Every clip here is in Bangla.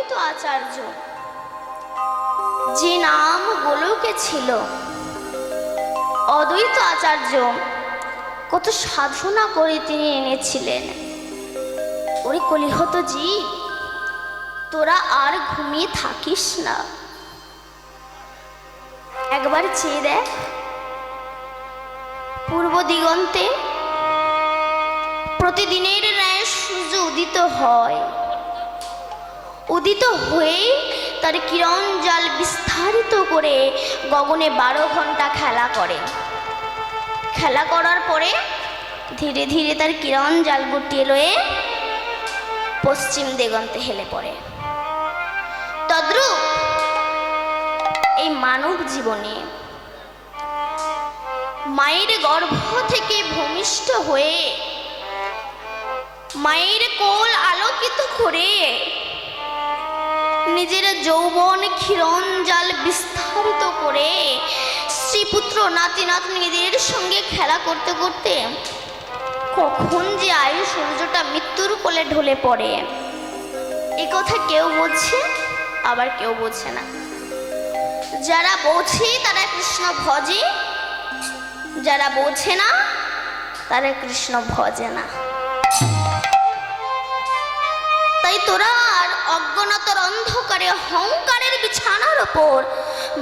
অদ্বৈত আচার্য। যে নাম গোলকে ছিল, অদ্বৈত আচার্য কত সাধনা করে তিনি এনেছিলেন। ওরে কলিহত জি তোরা আর ঘুমিয়ে থাকিস না। একবার চেয়ে দেখ, পূর্ব দিগন্তে প্রতিদিনের ন্যায় সূর্য উদিত হয়। উদিত হয়ে তার কিরণ জাল বিস্তারিত করে গগনে বারো ঘণ্টা খেলা করে। খেলা করার পরে ধীরে ধীরে তার কিরণ জাল গুটিয়ে লয়ে পশ্চিম দিগন্তে হেলে পড়ে। তদ্রূপ এই মানব জীবনে মায়ের গর্ভ থেকে ভূমিষ্ঠ হয়ে মায়ের কোল আলোকিত করে নিজের যৌবন ক্ষীরণ জাল বিস্তারিত করে শ্রীপুত্র নাতি নাতনিদের সঙ্গে খেলা করতে করতে কখন যে আয়ু সূর্যটা মৃত্যুর কোলে ঢলে পড়ে। এ কথা কেউ বোঝে, আবার কেউ বোঝে না। যারা বোঝে তারা কৃষ্ণ ভজে, যারা বোঝে না তারা কৃষ্ণ ভজে না। তাই তোরা আর অজ্ঞানতার অন্ধকারে অহংকারের বিছানার ওপর।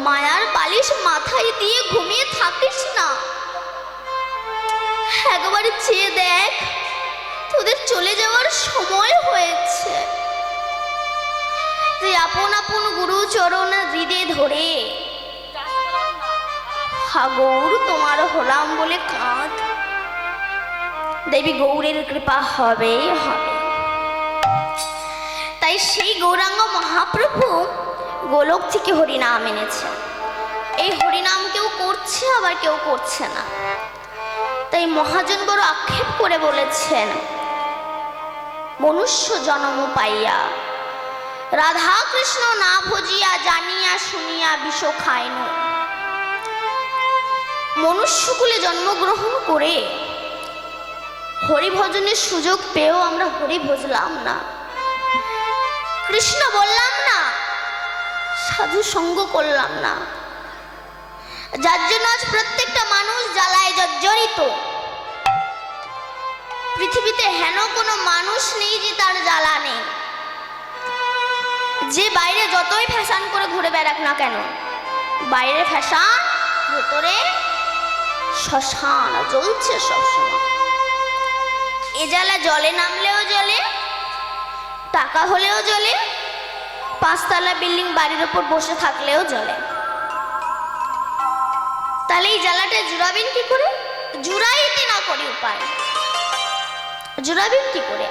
মায়ার বালিশ মাথায় দিয়ে ঘুমিয়ে থাকিস না। একবার চেয়ে দেখ, তোদের চলে যাওয়ার সময় হয়েছে। তুই আপন আপন গুরু চরণ হৃদে ধরে। হাগৌর তোমার হলাম বলে কাঁধ দেবী গৌরের কৃপা হবেই হবে। তাই সেই গৌরাঙ্গ মহাপ্রভু গোলক থেকে হরিনাম এনেছে। এই হরিনাম কেউ করছে, আবার কেউ করছে না। তাই মহাজন বড় আক্ষেপ করে বলেছেন, মনুষ্য জন্ম পাইয়া রাধা কৃষ্ণ না ভজিয়া, জানিয়া শুনিয়া বিষ খাইন মনুষ্যকুলে জন্মগ্রহণ করে হরিভজনের সুযোগ পেয়েও আমরা হরি ভজলাম না। কৃষ্ণ বললাম না, সাধু সঙ্গ করলাম না। যার জন্য আজ প্রত্যেকটা মানুষ জ্বালায় জর্জরিত। পৃথিবীতে হেন কোনো মানুষ নেই যে তার জ্বালা নেই। যে বাইরে যতই ফ্যাশন করে ঘুরে বেড়াক না কেন বাইরে ফ্যাশন, ভেতরে শ্মশান, জ্বলছে সবসময় এ জ্বালা জলে নামলেও জলে টাকা হলেও জ্বলে, পাঁচতলা বিল্ডিং বাড়ির ওপর বসে থাকলেও জ্বলে। তাহলে এই জ্বালাটা জুড়াবেন কি করে? জুড়াইতে না করে উপায়। জুড়াবেন কি করে?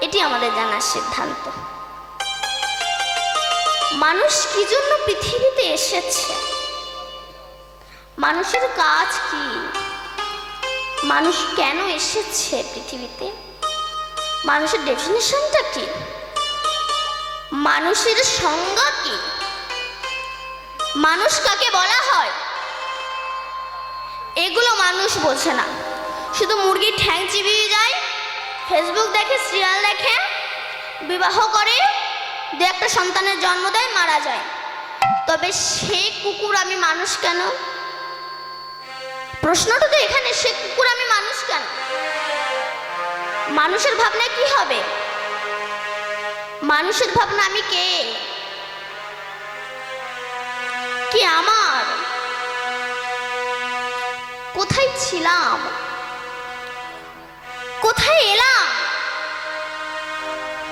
এটি আমাদের জানার সিদ্ধান্ত। মানুষ কি জন্য পৃথিবীতে এসেছে? মানুষের কাজ কি? মানুষ কেন এসেছে পৃথিবীতে? মানুষের ডেফিনেশনটা কি? মানুষের সংজ্ঞা কি? মানুষ কাকে বলা হয়? এগুলো মানুষ বোঝে না। শুধু মুরগির ঠ্যাং চিবিয়ে যায় ফেসবুক দেখে সিরিয়াল দেখে, বিবাহ করে, দু একটা সন্তানের জন্ম দেয়, মারা যায়। তবে সেই কুকুর আমি মানুষ কেন? প্রশ্নটা তো এখানে সে মানুষের ভাবনা আমি কে? কি আমার? কোথায় ছিলাম? কোথায় এলাম?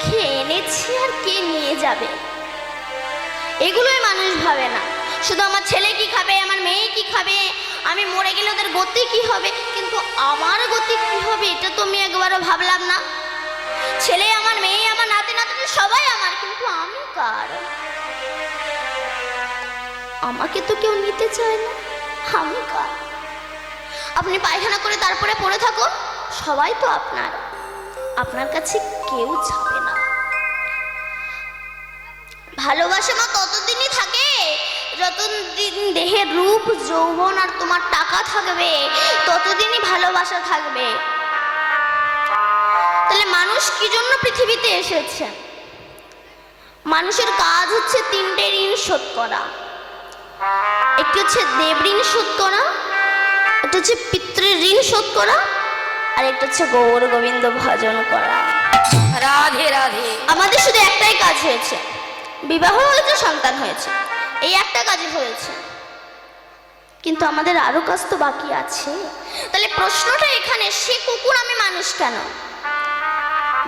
কে এনেছে আর কে নিয়ে যাবে? এগুলোই মানুষ ভাবে না। শুধু আমার ছেলে কি খাবে, আমার মেয়ে কি খাবে, আমি মরে গেলে ওদের গতি কি হবে? কিন্তু আমার গতি কি হবে, এটা তো আমি একবারও ভাবলাম না। ছেলে আমার, মেয়ে আমার, নাতি নাতনি সবাই আমার, কিন্তু আমি কার? আমাকে তো কেউ নিতে চায় না, আমি কার? আপনি পায়খানা করে তারপরে পড়ে থাকুন, সবাই তো আপনার আপনার কাছে কেউ যাবে না। ভালোবাসা মা ততদিনই থাকে যতদিন দেহের রূপ, যৌবন আর তোমার টাকা থাকবে, ততদিনই ভালোবাসা থাকবে। তাহলে মানুষ কি জন্য পৃথিবীতে এসেছে? মানুষের কাজ হচ্ছে তিনটে ঋণ শোধ করা। একটি হচ্ছে দেব ঋণ শোধ করা একটা হচ্ছে পিতৃ ঋণ শোধ করা আর একটা হচ্ছে গৌর গোবিন্দ ভজন করা। রাধে রাধে। আমাদের শুধু একটাই কাজ হয়েছে। বিবাহ হয়েছে সন্তান হয়েছে। এই একটা কাজই হয়েছে। কিন্তু আমাদের আরও কাজ তো বাকি আছে। তাহলে প্রশ্নটা এখানে সে কুকুর আমি মানুষ কেন?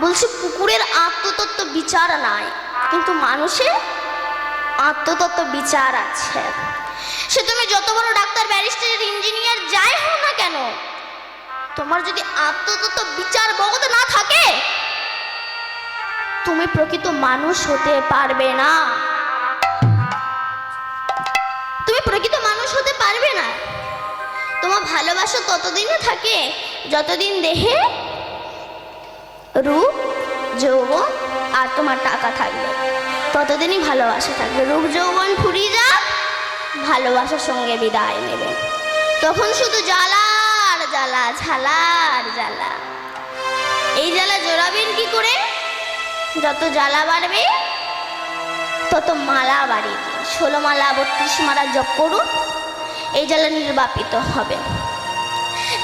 বলছি কুকুরের আত্মতত্ত্ব বিচার নাই। কিন্তু মানুষের আত্মতত্ত্ব বিচার আছে। সে তুমি যত বড় ডাক্তার, ব্যারিস্টার, ইঞ্জিনিয়ার, যাই হও না কেন, তোমার যদি আত্মতত্ত্ব বিচার বগত না থাকে, তুমি প্রকৃত মানুষ হতে পারবে না। তুমি প্রকৃত মানুষ হতে পারবে না। তোমার ভালোবাসা ততদিনই থাকে, যতদিন দেহে রূপ যৌবন আর তোমার টাকা থাকবে। ততদিনই ভালোবাসা থাকবে। রূপ যৌবন ফুরিয়ে যাক, ভালোবাসার সঙ্গে বিদায় নেবে। তখন শুধু জ্বালার জ্বালা, ঝালার জ্বালা। এই জ্বালা জোড়াবেন কি করে? যত জ্বালা বাড়বে, তত মালা বাড়িয়ে ষোলো মালা, বত্রিশ মালা জপ করুন, এই জ্বালা নির্বাপিত হবে।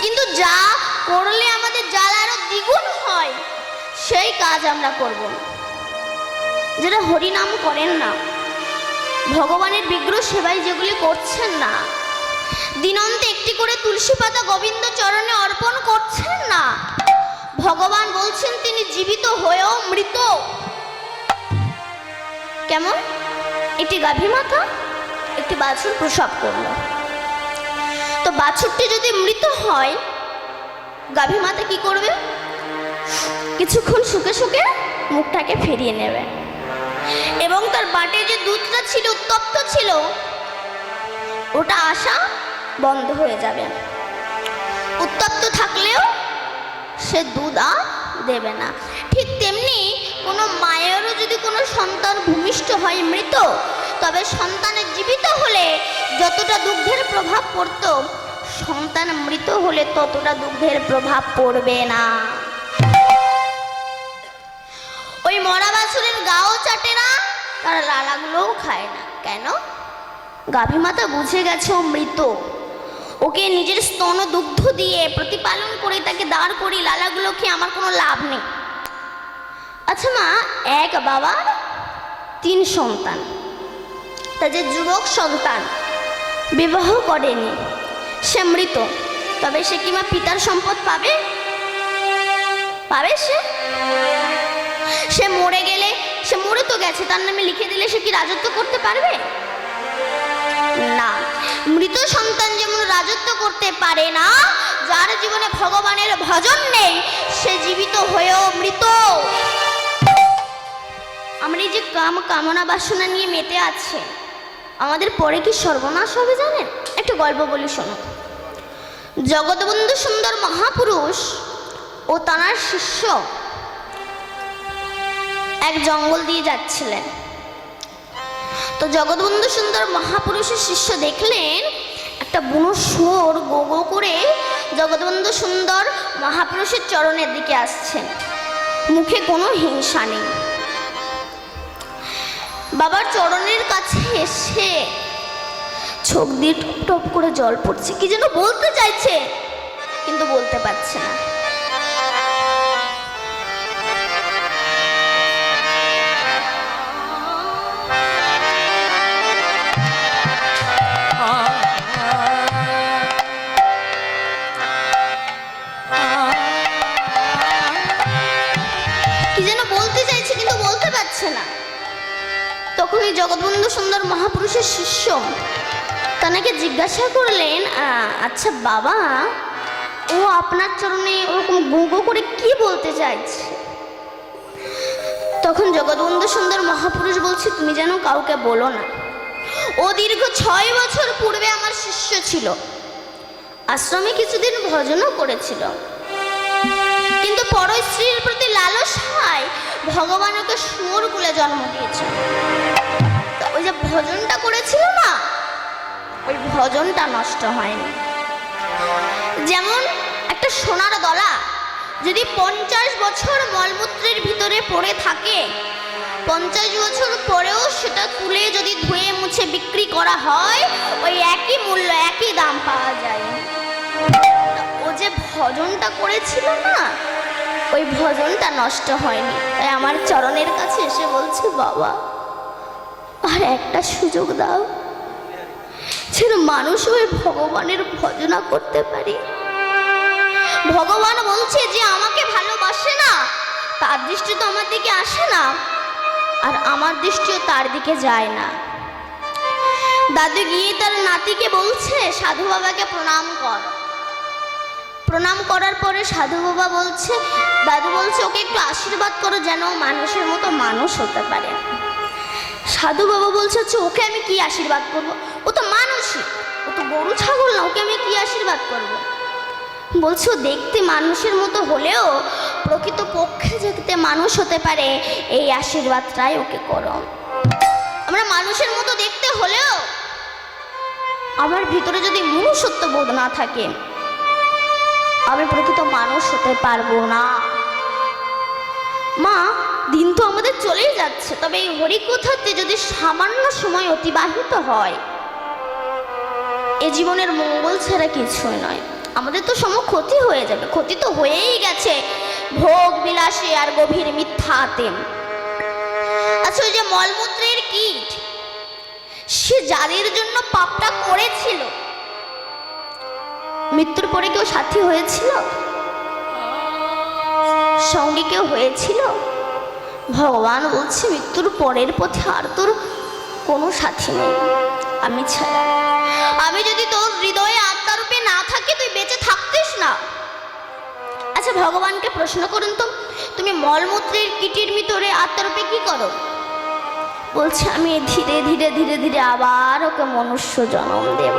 কিন্তু যা করলে আমাদের জ্বালা আরও দ্বিগুণ হয়। সেই কাজ আমরা করব। যেটা হরিনাম করেন না। ভগবানের বিগ্রহ সেবাই যেগুলি করছেন না। দিনন্তে একটি করে তুলসী পাতা গোবিন্দ চরণে অর্পণ করছেন না। ভগবান বলছেন, তিনি জীবিত হয়েও মৃত। কেমন? একটি গাভী মাথা একটি বাছুর প্রসব করল। তো বাছুরটি যদি মৃত হয়, গাভী মাতা কি করবে? কিছুক্ষণ শুকে শুকে মুখটাকে ফিরিয়ে নেবে। এবং তার বাটে যে দুধটা ছিল, উত্তপ্ত ছিল, ওটা আসা বন্ধ হয়ে যাবে। উত্তপ্ত থাকলেও সে দুধ আর দেবে না। ঠিক তেমনি কোনো মায়েরও যদি কোনো সন্তান ভূমিষ্ঠ হয় মৃত, তবে সন্তানের জীবিত হলে যতটা দুগ্ধের প্রভাব পড়তো, সন্তান মৃত হলে ততটা দুগ্ধের প্রভাব পড়বে না। ওই মরা বাছুরের গাও চাটে না, তার লালাগুলোও খায় না। কেন? গাভী মাতা বুঝে গেছে ও মৃত। ওকে নিজের স্তন দুগ্ধ দিয়ে প্রতিপালন করে তাকে দাঁড় করি লালাগুলো খেয়ে আমার কোনো লাভ নেই। আচ্ছা মা, এক বাবার তিন সন্তান। তা যে যুবক সন্তান, বিবাহ করেনি, সে মৃত, তবে সে কি মা পিতার সম্পদ পাবে? পাবে সে? সে মরে গেলে, সে মরে তো গেছে, তার নামে লিখে দিলে সে কি রাজত্ব করতে পারবে? না। মৃত সন্তান যেমন রাজত্ব করতে পারে না, যার জীবনে ভগবানের ভজন নেই, সে জীবিত হয়েও মৃত। আমরা এই যে কাম কামনা বাসনা নিয়ে মেতে আছে, আমাদের পরে কি সর্বনাশ হবে জানেন? একটা গল্প বলি শোনো। জগৎবন্ধু সুন্দর মহাপুরুষ ও তাঁর শিষ্য এক জঙ্গল দিয়ে যাচ্ছিলেন। তো জগৎবন্ধু সুন্দর মহাপুরুষের শিষ্য দেখলেন, একটা বুনো শুয়োর গো গো করে জগৎবন্ধু সুন্দর মহাপুরুষের চরণের দিকে আসছেন। মুখে কোনো হিংসা নেই। বাবার চরণের কাছে এসে চোখ দিয়ে টপ করে জল পড়ছে, কি যেন বলতে চাইছে, কিন্তু বলতে পারছে না। পারছে না। তখন এই জগৎবন্ধু সুন্দর মহাপুরুষের শিষ্য তানাকে জিজ্ঞাসা করলেন আচ্ছা বাবা, ও আপনার চরণে ওরকম গো গো করে কি বলতে চাইছে? তখন জগৎবন্ধু সুন্দর মহাপুরুষ বলছে, তুমি যেন কাউকে বলো না। ও দীর্ঘ ছয় বছর পূর্বে আমার শিষ্য ছিল। আশ্রমে কিছুদিন ভজনও করেছিল। কিন্তু পর স্ত্রীর প্রতি লালসায় ভগবান ওকে সুর জন্ম দিয়েছে। তো ওই যে ভজনটা করেছিল না, ওই ভজনটা নষ্ট হয়নি। যেমন একটা সোনার দলা যদি পঞ্চাশ বছর মলমূত্রের ভিতরে পড়ে থাকে, পঞ্চাশ বছর পরেও সেটা তুলে যদি ধুয়ে মুছে বিক্রি করা হয়, ওই একই মূল্য, একই দাম পাওয়া যায়। ও যে ভজনটা করেছিল না ওই ভজনটা নষ্ট হয়নি। তাই আমার চরণের কাছে এসে বলছে, বাবা, আর একটা সুযোগ দাও। যেন মানুষ ওই ভগবানের ভজনা করতে পারি। ভগবান বলছে যে আমাকে ভালোবাসে না, তার দৃষ্টি তো আমার দিকে আসে না, আর আমার দৃষ্টিও তার দিকে যায় না। দাদু গিয়ে তার নাতিকে বলছে, সাধু বাবাকে প্রণাম কর। প্রণাম করার পরে সাধু বাবা বলছে, দাদু বলছে, ওকে একটু আশীর্বাদ করো যেন মানুষের মতো মানুষ হতে পারে। সাধু বাবা বলছে হচ্ছে ওকে আমি কি আশীর্বাদ করব? ও তো মানুষই। ও তো গরু, ছাগল না, ওকে আমি কি আশীর্বাদ করব? বলছো দেখতে মানুষের মতো হলেও প্রকৃত পক্ষে যাতে মানুষ হতে পারে, এই আশীর্বাদটাই ওকে করো। আমরা মানুষের মতো দেখতে হলেও, আমার ভিতরে যদি মনুষ্যত্ব বোধ না থাকে আমি প্রকৃত মানুষ হতে পারব না। মা, দিন তো আমাদের চলেই যাচ্ছে, তবে এই হরিকথাতে যদি সামান্য সময় অতিবাহিত হয়, এ জীবনের মঙ্গল ছাড়া কিছুই নয়। আমাদের তো সম ক্ষতি হয়ে যাবে, ক্ষতি তো হয়েই গেছে, ভোগ বিলাসে আর গভীর মিথ্যাতে আচ্ছা ওই যে মলমূত্রের কীট, সে যাদের জন্য পাপটা করেছিল মৃত্যুর পরে কেউ সাথী হয়েছিল? সঙ্গে কেউ হয়েছিল? ভগবান বলছে, মৃত্যুর পরের পথে আর তোর কোনো সাথী নেই। আমি ছাড়া আমি যদি তোর হৃদয়ে আত্মারূপে না থাকি, তুই বেঁচে থাকতিস না? আচ্ছা ভগবানকে প্রশ্ন করুন তো, তুমি মলমূত্রের কিটির ভিতরে আত্মারূপে কি করো? বলছে, আমি ধীরে ধীরে ধীরে ধীরে আবার ওকে মনুষ্য জন্ম দেব।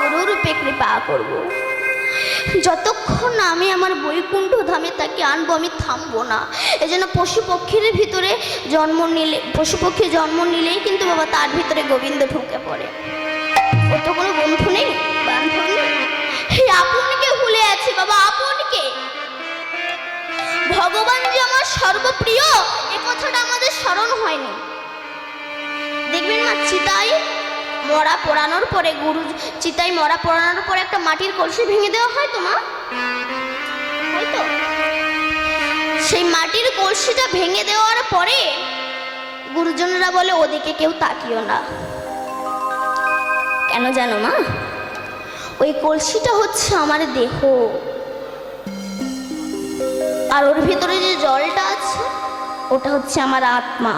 গুরুরূপে কৃপা করব। যতক্ষণ আমি আমার বৈকুণ্ঠ ধামে তাকে আনব, আমি থামবো না। এজন্য পশু পক্ষীর ভিতরে জন্ম নিলে, পশু পক্ষী জন্ম নিলেই কিন্তু বাবা তার ভিতরে গোবিন্দ ঢুকে পড়ে। ও তো কোনো বন্ধু নেই, বান্ধব নেই। আপনকে ভুলে আছি বাবা আপনকে ভগবান যে আমার সর্বপ্রিয়, এ কথাটা আমাদের স্মরণ হয়নি। দেখবেন না, চিতাই মরা পোড়ানোর পরে গুরু চিতাই মরা পোড়ানোর পরে একটা মাটির কলসি ভেঙে দেওয়া হয় তো মা হয়তো সেই মাটির কলসিটা ভেঙে দেওয়ার পরে গুরুজনরা বলে, ওদিকে কেউ তাকিও না। কেন জানো মা? ওই কলসিটা হচ্ছে আমার দেহ। আর ওর ভিতরে যে জলটা আছে, ওটা হচ্ছে আমার আত্মা।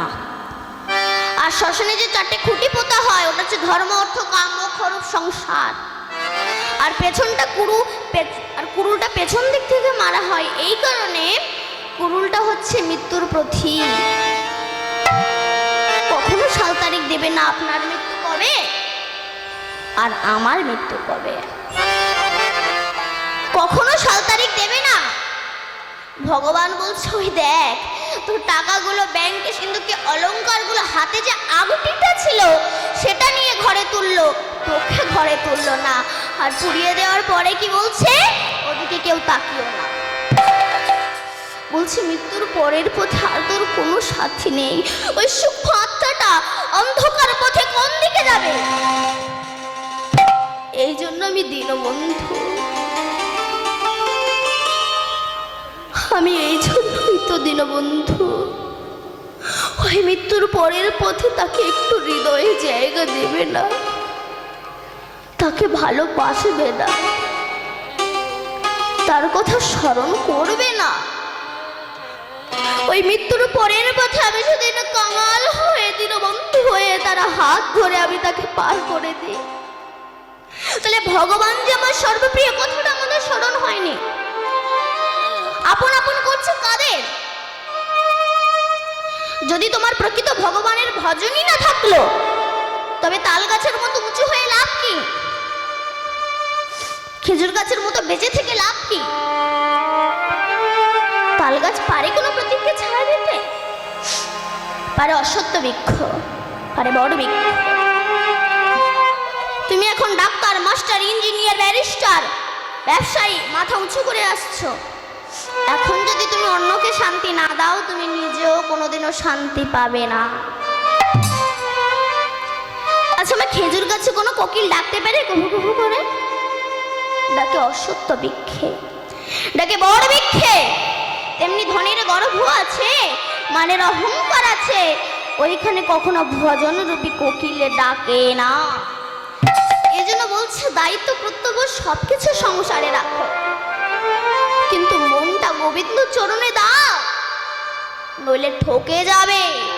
আর শ্মশানে যে চারটে খুঁটি পোতা হয়, ওটা হচ্ছে ধর্ম, অর্থ কাম খরব সংসার। আর পেছনটা কুরু আর কুরুলটা পেছন দিক থেকে মারা হয়, এই কারণে কুরুলটা হচ্ছে মৃত্যুর প্রথিক কখনো সাল তারিখ দেবে না, আপনার মৃত্যু কবে? আর আমার মৃত্যু কবে? কখনো সাল তারিখ দেবে না? ভগবান বলছে, ওই দেখ তোর টাকাগুলো ব্যাংকে সিন্ধুকে অলংকারগুলো হাতে যে আগুটিটা ছিল, সেটা নিয়ে ঘরে তুললো। তোকে ঘরে তুললো না। আর পুড়িয়ে দেওয়ার পরে কি বলছে? ওদিকে কেউ তাকিও না। বলছে, মৃত্যুর পরের পথে আর তোর কোনো সাথী নেই। ওই সূক্ষ্ম আত্মাটা অন্ধকার পথে কোন দিকে যাবে? এই জন্য আমি দীনবন্ধু। আমি এই জন্যই তো দীনবন্ধু ওই মৃত্যুর পরের পথে তাকে একটু হৃদয়ে জায়গা দেবে না। তাকে ভালোবাসবে না। তার কথা স্মরণ করবে না। ওই মৃত্যুর পরের পথে আমি সেদিন কাঙাল হয়ে দীনবন্ধু হয়ে তারা হাত ধরে আমি তাকে পার করে দিই। তাহলে ভগবান যে আমার সর্বপ্রিয় কথাটা আমাদের স্মরণ হয়নি। আপন আপন করছে কাদের? যদি তোমার প্রকৃত ভগবানের ভজনই না থাকল, তবে তাল গাছের মতো উঁচু হয়ে লাভ কি? খেজুর গাছের মতো বেঁচে থেকে লাভ কি? তাল গাছ পারে কোনো প্রতীককে ছাড়া দিতে? পারে অসত্য বৃক্ষ, পারে বড় বৃক্ষ। তুমি এখন ডাক্তার, মাস্টার, ইঞ্জিনিয়ার, ব্যারিস্টার, ব্যবসায়ী, মাথা উঁচু করে আসছো। এখন যদি তুমি অন্যকে শান্তি না দাও, তুমি নিজেও কোনোদিনও শান্তি পাবে না। আচ্ছা আমার খেজুর গাছে কোনো কোকিল ডাকতে পারে? কুহু কুহু করে। ডাকে অসত্য বৃক্ষে ডাকে বড় বৃক্ষে তেমনি ধনের গর্ভ আছে, মানের অহংকার আছে। ওইখানে কখনো ভজন রূপী কোকিলে ডাকে না। এই জন্য বলছে, দায়িত্ব, কর্তব্য সবকিছু সংসারে রাখো। কিন্তু গোবিন্দ চরণে দাও। নইলে ঠকে যাবে।